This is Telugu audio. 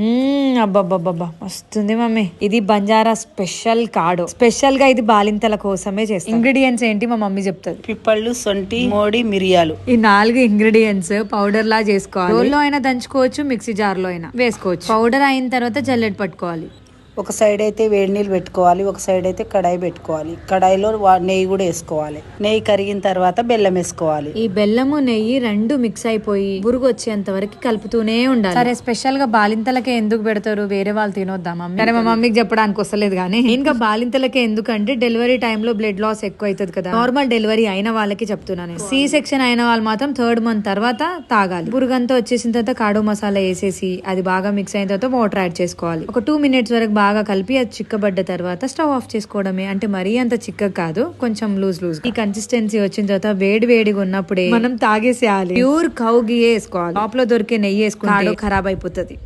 మ్మ్, అబ్బబ్బబ్బబ్బా. వస్తుంది మమ్మీ. ఇది బంజారా స్పెషల్ కాడు. స్పెషల్గా ఇది బాలింతల కోసమే చేస్తాం ఇంగ్రీడియంట్స్ ఏంటి మా మమ్మీ చెప్తుంది. పిప్పళ్ళు సొంటి మోడి మిరియాలు. ఈ నాలుగు ఇంగ్రీడియంట్స్ పౌడర్ లా చేసుకోవాలి. రోల్లో అయినా దంచుకోవచ్చు మిక్సీ జార్లో అయినా వేసుకోవచ్చు. పౌడర్ అయిన తర్వాత జల్లెడ పట్టుకోవాలి. ఒక సైడ్ అయితే వేడి నీళ్ళు పెట్టుకోవాలి ఒక సైడ్ అయితే కడాయి పెట్టుకోవాలి. కడాయిలో వా- నెయ్యి కూడా వేసుకోవాలి. నెయ్యి కరిగిన తర్వాత బెల్లం వేసుకోవాలి. ఈ బెల్లము నెయ్యి రెండు మిక్స్ అయిపోయి బురుగు వచ్చేంత వరకు కలుపుతూనే ఉండాలి. సరే స్పెషల్గా బాలింతలకే ఎందుకు పెడతారు? వేరే వాళ్ళు తినొద్దా మమ్మీ? సరే మా మమ్మీకి చెప్పడానికి వస్తలేదు కానీ. ఇంకా బాలింతలకే ఎందుకంటే డెలివరీ టైంలో బ్లడ్ లాస్ ఎక్కువ అవుతుంది కదా. నార్మల్ డెలివరీ అయిన వాళ్ళకి చెప్తున్నాను సి సెక్షన్ అయిన వాళ్ళు మాత్రం థర్డ్ మంత్ తర్వాత తాగాలి. బురుగంతా వచ్చేసిన తర్వాత కాడు మసాలా వేసేసి అది బాగా మిక్స్ అయిన తర్వాత వాటర్ యాడ్ చేసుకోవాలి. ఒక టూ మినిట్స్ వరకు బాగా కలిపి అది చిక్కబడ్డ తర్వాత స్టవ్ ఆఫ్ చేసుకోవడమే. అంటే మరీ అంత చిక్క కాదు కొంచెం లూజ్ లూజ్ ఈ కన్సిస్టెన్సీ వచ్చిన తర్వాత వేడి వేడిగా ఉన్నప్పుడే మనం తాగేసేయాలి. ప్యూర్ కౌ గీ వేసుకోవాలి. టాప్లో దొరికే నెయ్యి వేసుకుంటే ఖరాబ్ అయిపోతుంది.